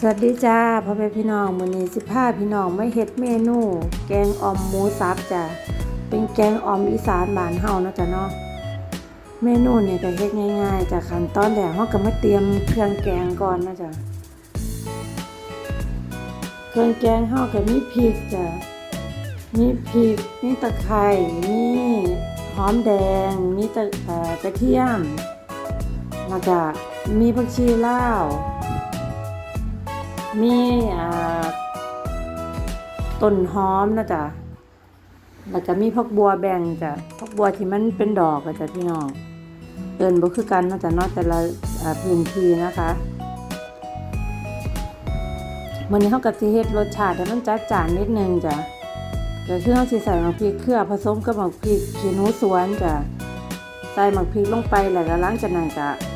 สวัสดีจ้าพ่อแม่พี่น้องมื้อนี้สิพาพี่น้องมาเฮ็ดเมนู แกงอ่อมหมูสับจ้ะเป็นแกงอ่อมอีสานบ้านเฮาเนาะจ้ะเนาะเมนูเนี่ยก็เฮ็ดง่ายๆจากขั้นตอนแรกเฮาก็มาเตรียมเครื่องแกงก่อนนะจ้ะเครื่องแกงเฮาก็มีพริกจ้ะมีพริกมีตะไคร้มีหอมแดง มีตะกระเทียมแล้วก็มีผักชีลาว มีต้นหอมนะจ๊ะแล้วก็มีพักบัวแบ่งจ้ะพักบัวที่มันเป็นดอกอะจ้ะพี่น้องเอินบ่คือกันนาะจ๊ะนาะแต่ละพื้นที่นะคะมื้อนี้เฮาก็สิเฮ็ดรสชาติให้มันจัดจานนิดนึงจ้ะก็คือเฮาสิใส่หมักพริกเครือผสมกับหมักพริกขี้หนูสวนจ้ะใส่หมักพริกลงไปแล้วก็หลังจากนั้นก็ใ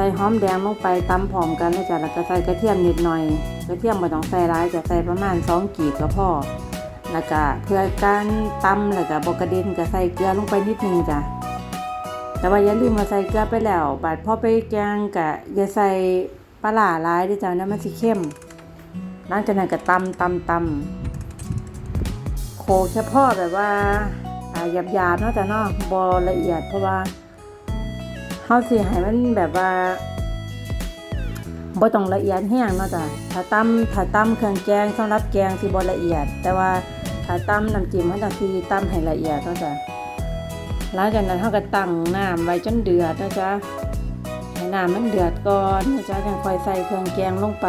ส่หอมแดงลงไปตำพร้อมกันเลยจ้ะแล้วก็ใส่กระเทียมนิดหน่อย กระเทียมบ่ต้องใส่หลายจะใส่ประมาณ2กีบก็พอแล้วก็เพื่อการตำแล้วก็บกระเด็นก็ใส่เกลือลงไปนิดนึงจ้ะแต่ว่าอย่าลืมมาใส่เกลือไปแล้ว บาดพอไปแกงกะอย่าใส่ปลาหลาร้ายด้วยจ้ะนะมันสิเข้มหลังจากนั้นก็ตำตำตำโขกเฉพาะแบบว่าอ่าหยาบๆเนาะจ้ะเนาะบอละเอียดเพราะว่า เฮาสิให้มันแบบว่าบ่ต้องละเอียดแห้งเนาะจ้ะถ้าตำถ้าตำเครื่องแกงสำหรับแกงสิบ่ละเอียด แต่ว่าถ้าตำน้ำจิ้มเฮาต้องสิตำให้ละเอียดเนาะจ้ะหลังจากนั้นเราก็ตั้งน้ำไว้จนเดือดนะจ๊ะให้น้ำมันเดือดก่อนนะจ๊ะจังค่อยใส่เครื่องแกงลงไป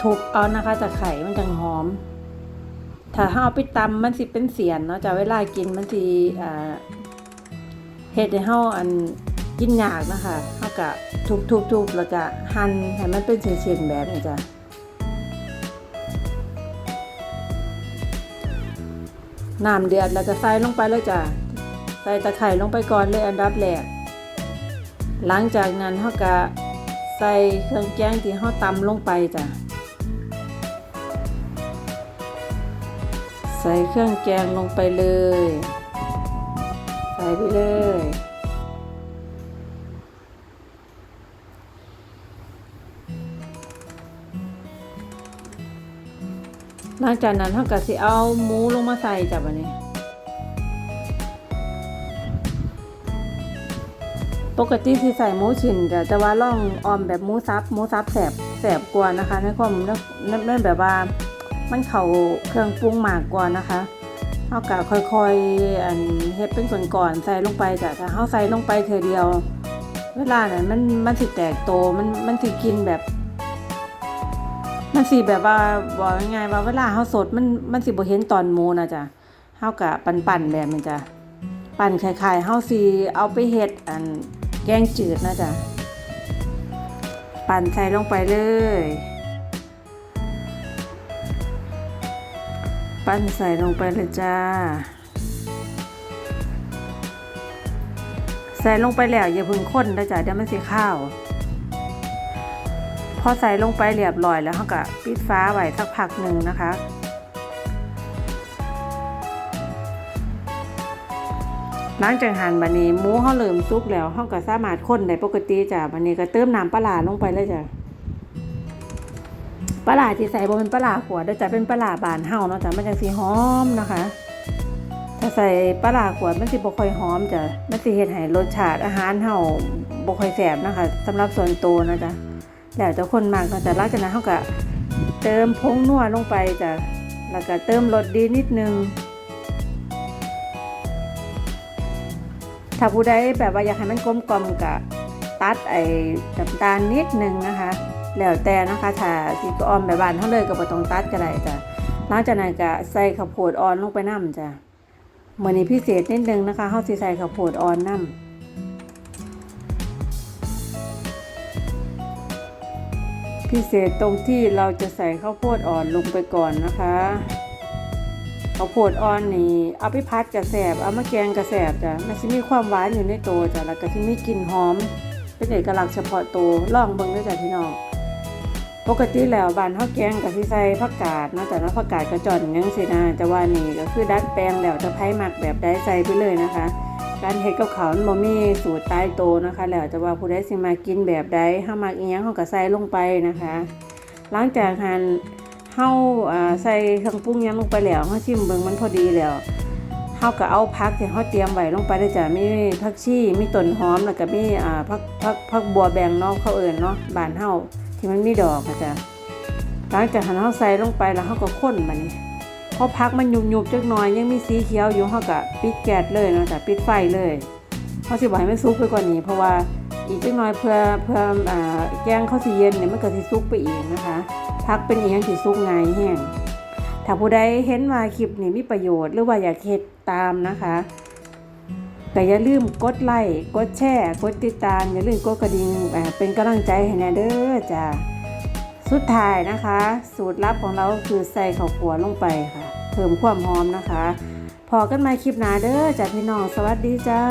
ทุบเอานะคะจะไข่มันจังหอม ถ้าเราเอาไปตำมันสิเป็นเสียนเนาะจ้ะเวลากินมันสิอ่า เฮ็ดให้เฮาอันกินยากนะคะเฮาก็ทุบๆๆแล้วก็หั่นให้มันเป็นเส้นๆแบบนี้จ้ะน้ำเดือดแล้วก็ใส่ลงไปเลยจ้ะใส่ตะไคร่ลงไปก่อนเลยอันดับแรกหลังจากนั้นเฮาก็ใส่เครื่องแกงที่เฮาตำลงไปจ้ะใส่เครื่องแกงลงไปเลย ไปเลยหลังจากนั้นเฮาก็สิเอาหมูลงมาใส่จ้ะบัดนี้ ปกติสิใส่หมูชิ้นจ้ะแต่ว่าล่องออมแบบหมูซับหมูซับแสบแสบกว่านะคะในความนั่นแบบว่ามันเข้าเครื่องปรุงมากกว่านะคะ เฮาก็ค่อยๆอันเฮ็ดเป็นส่วนก่อนใส่ลงไปจ้ะถ้าเฮาใส่ลงไปเทอเดียว เวลานั้นมันมันสิแตกโตมันมันสิกินแบบ มันสิแบบว่าบอกง่ายๆว่าเวลาเฮาสดมันมันสิบ่เห็นตอนหมูนะจ๊ะเฮากะปั่นๆแบบนี้จ้ะปั่นคล้ายๆเฮาสิเอาไปเฮ็ดอันแกงจืดนะจ๊ะปั่นใส่ลงไปเลย ปั้นใส่ลงไปเลยจ้า ใส่ลงไปแล้วอย่าพึ่งข้นนะจ๊ะเดี๋ยวมันสิข้าว พอใส่ลงไปเรียบร้อยแล้วเขาก็ปิดฟ้าไว้สักพักหนึ่งนะคะหลังจากหั่นบันนี้หมูเขาเริ่มสุกแล้วเขาก็สามารถคนได้ปกติจ้ะบันนี้ก็เติมน้ำปลาร้าลงไปเลยจ้ะ ปลาที่ใส่บ่เป็นปลาขวดเด้อจ้ะเป็นปลาบานเฮาเนาะจ้ะมันจังสิหอมนะคะ ถ้าใส่ปลาขวดมันสิบ่ค่อยหอมจ้ะมันสิเฮ็ดให้รสชาติอาหารเฮาบ่ค่อยแซ่บนะคะสำหรับส่วนตัวนะจ๊ะแล้วแต่คนมากเนาะแต่หลังจากนั้นเขาก็เติมผงนัวลงไปจ้ะแล้วก็เติมรสดีนิดนึงถ้าผู้ใดแบบว่าอยากให้มันกลมกล่อมกับตัดไอ้น้ำตาลนิดนึงนะคะ แล้วแต่นะคะถ้าสีก็อ่อนแบบบานเท่าเลยก็บ่ต้องตัดก็ได้จ้ะหลังจากนั้นก็ใส่ข้าวโพดอ่อนลงไปน้ำจ้ะมื้อนี้พิเศษนิดนึงนะคะเฮาสิใส่ข้าวโพดอ่อนน้ำพิเศษตรงที่เราจะใส่ข้าวโพดอ่อนลงไปก่อนนะคะข้าวโพดอ่อนนี่เอาไปพัดกระแสบเอามาแกงกระแสบจ้ะมันจะมีความหวานอยู่ในตัวจ้ะแล้วก็ที่มีกลิ่นหอม เป็นเอกลักษณ์เฉพาะตัวลองเบิ่งด้วยจ้ะพี่น้อง ปกติแล้วบ้านเฮาแกงก็สิใส่ผักกาดเนาะแต่ว่าผักกาดกระจอนจังซี่นะแต่ว่านี่ก็คือดัดแปลงแล้วถ้าไผมักแบบใดใส่ไปเลยนะคะ การเฮ็ดกับข้าวมันบ่มีสูตรตายโตนะคะ แล้วแต่ว่าผู้ใดสิมากินแบบใดเฮามักอีหยังเฮาก็ใส่ลงไปนะคะ หลังจากหั่นเฮาใส่เครื่องปรุงยังลงไปแล้วเฮาชิมเบิ่งมันพอดีแล้วเฮาก็เอาผักที่เฮาเตรียมไว้ลงไปได้จ้ะมีผักชีมีต้นหอมแล้วก็มีอ่าผักผักผักบัวแบงเนาะเขาเอิ้นเนาะบ้านเฮา ที่มันมีดอกอะจ้ะหลังจากหันเฮาใส่ลงไปแล้วเฮาก็คนบัดนี้พอพักมันยุบๆจักหน่อยยังมีสีเขียวอยู่เฮาก็ปิดแก๊สเลยนะจ้ะปิดไฟเลยเฮาสิบ่ให้มันสุกไปกว่านี้ เพราะว่าอีกจักหน่อยเพื่อเพื่ออแกงข้าวสิเย็นเนี่ยมันก็สิสุกไปอีกนะคะพักเป็นอีหยังที่สุกไงแห้งถ้าผู้ใดเห็นว่าคลิปนี้มีประโยชน์หรือว่าอยากเฮ็ดตามนะคะ ก็อย่าลืมกดไลค์กดแชร์กดติดตาม อย่าลืมกดกระดิ่งเป็นกำลังใจให้แน่เด้อจ้าสุดท้ายนะคะ สูตรลับของเราคือใส่ข้าวัวลงไปค่ะ เพิ่มความหอมนะคะ พอกันมาคลิปหน้าเด้อจ้าพี่น้องสวัสดีจ้า